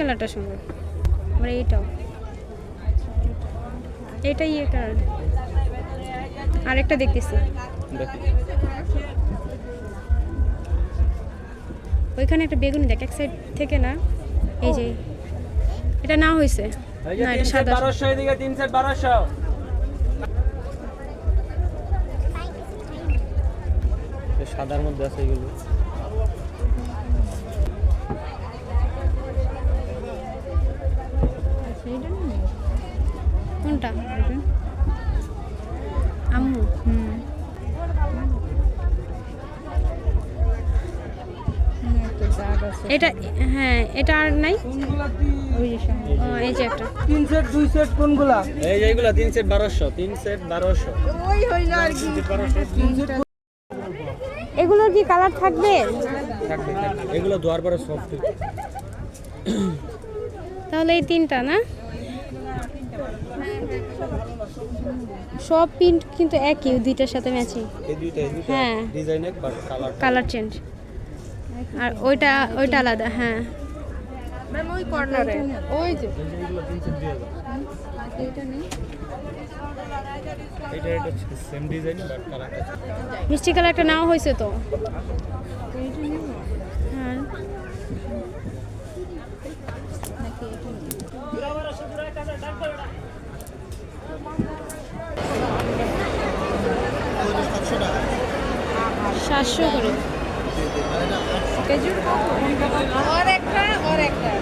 কালারটা সুন্দর। আমার এইটাও। এটাই ইয়ে কালার আরেকটা দেখতেছি। ওইখানে একটা বেগুনি দেখ এক সাইড থেকে না এই যে এটা না হয়েছে না এটা সাদা। বারোশো এদিকে তিন সেট বারোশো। সাদার মধ্যে আছে এগুলো। কোনটা? আম্মু হুম। এটা হ্যাঁ এটা আর নাই? ওই যে সামনে ও, এই যে একটা। তিন সেট দুই সেট কোনগুলা? এই যে এগুলো তিন সেট বারোশো তিন সেট বারোশো। ওই হইল আর কি। এগুলোর কি কালার থাকবে? থাকবে থাকবে। এগুলো ধোয়ার পরে সফট তাহলে এই তিনটা না? সব প্রিন্ট কিন্তু একই দুইটার সাথে ম্যাচিং। হ্যাঁ। ডিজাইন এক কালার কালার চেঞ্জ আর ওইটা ওইটা আলাদা হ্যাঁ। ম্যাম ওই কর্নারে ওই যে। এগুলো তিন সেট দিয়ে দাও এটা নেই এটা এটা সেম ডিজাইন বাট কালারটা মিষ্টি কালার একটা নাও হয়েছে তো। হ্যাঁ। সাতশো করে।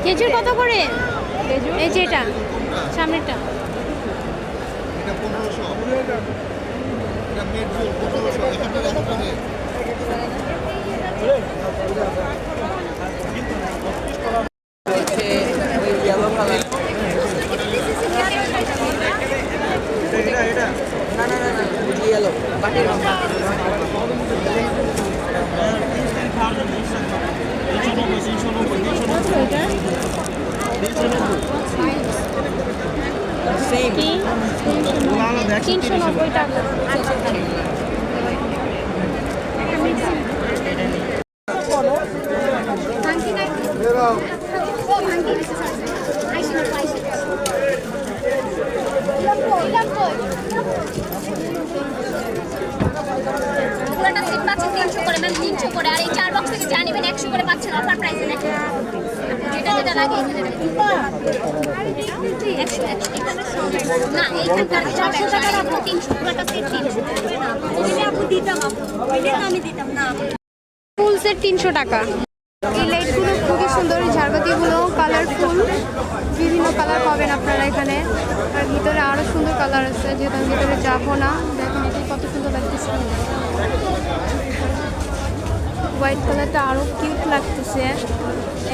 খেজুর কত? করে? এই যে এটা সামনেরটা। এটা পনেরোশো এটা মেট্রো পনেরোশো এখানটা দেখা যাবে কি তিনশো নব্বই টাকা। পুরোটা সেট পাচ্ছেন তিনশো করে ম্যাম তিনশো করে আর এই চার বক্স থেকে যা নেবেন একশো করে পাচ্ছেন অফার প্রাইসে যেটা যেটা লাগে না এইখানকার চারশো টাকা তিনশো পুরোটা সেট তিনশো দিতাম আমি দিতাম, না। ফুল সেট তিনশো টাকা। এই লাইটগুলো খুবই সুন্দর ঝাড়বাতিগুলো কালারফুল বিভিন্ন কালার পাবেন আপনারা এখানে। আর ভিতরে আরও সুন্দর কালার আছে যেহেতু আমি ভিতরে যাব না। দেখেন কত সুন্দর লাগতেছে। হোয়াইট কালারটা আরও কিউট লাগতেছে।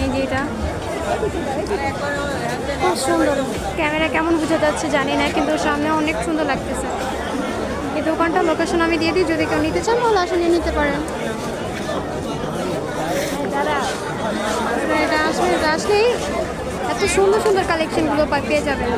এই যে এটা। খুব সুন্দর। ক্যামেরা কেমন বোঝা যাচ্ছে জানি না, কিন্তু সামনে অনেক সুন্দর লাগতেছে। এই দোকানটা লোকেশন আমি দিয়ে দিই, যদি কেউ নিতে চান তাহলে আসলে নিতে পারেন। এটা আসলে আসলেই এত সুন্দর সুন্দর কালেকশনগুলো পেয়ে যাবেন।